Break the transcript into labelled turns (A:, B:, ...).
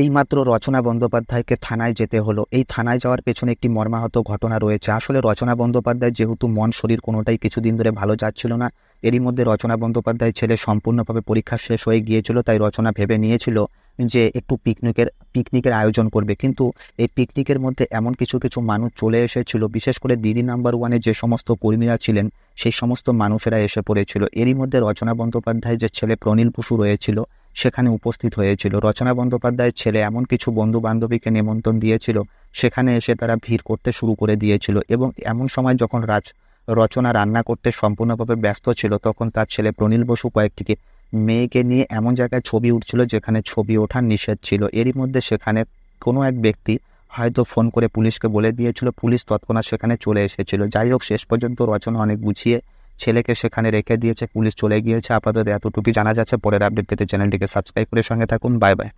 A: এইমাত্র রচনা বন্দ্যোপাধ্যায়কে থানায় যেতে হলো। এই থানায় যাওয়ার পেছনে একটি মর্মাহত ঘটনা রয়েছে। আসলে রচনা বন্দ্যোপাধ্যায় যেহেতু মন, শরীর কোনোটাই কিছুদিন ধরে ভালো যাচ্ছিল না, এরই মধ্যে রচনা বন্দ্যোপাধ্যায় ছেলে সম্পূর্ণভাবে পরীক্ষা শেষ হয়ে গিয়েছিল, তাই রচনা ভেবে নিয়েছিল যে একটু পিকনিকের পিকনিকের আয়োজন করবে। কিন্তু এই পিকনিকের মধ্যে এমন কিছু কিছু মানুষ চলে এসেছিল, বিশেষ করে দিদি নাম্বার ওয়ানে যে সমস্ত কর্মীরা ছিলেন, সেই সমস্ত মানুষেরা এসে পড়েছিল। এরই মধ্যে রচনা বন্দ্যোপাধ্যায় যে ছেলে প্রনীল বসু রয়েছিল সেখানে উপস্থিত হয়েছিল। রচনা বন্দ্যোপাধ্যায়ের ছেলে এমন কিছু বন্ধু বান্ধবীকে নিমন্ত্রণ দিয়েছিল, সেখানে এসে তারা ভিড় করতে শুরু করে দিয়েছিল এবং এমন সময় যখন রাজ রচনা রান্না করতে সম্পূর্ণভাবে ব্যস্ত ছিল, তখন তার ছেলে প্রনীল বসু কয়েকটিকে মেয়েকে নিয়ে এমন জায়গায় ছবি উঠছিল যেখানে ছবি ওঠার নিষেধ ছিল। এরই মধ্যে সেখানে কোনো এক ব্যক্তি হয়তো ফোন করে পুলিশকে বলে দিয়েছিল, পুলিশ তৎক্ষণাৎ সেখানে চলে এসেছিল। যাই হোক, শেষ পর্যন্ত রচনা অনেক বুঝিয়ে ছেলেকে সেখানে রেখে দিয়েছে, পুলিশ চলে গিয়েছে। আপাতত এতটুকু জানা যাচ্ছে। পরের আপডেট পেতে চ্যানেলটিকে সাবস্ক্রাইব করে সঙ্গে থাকুন। Bye bye.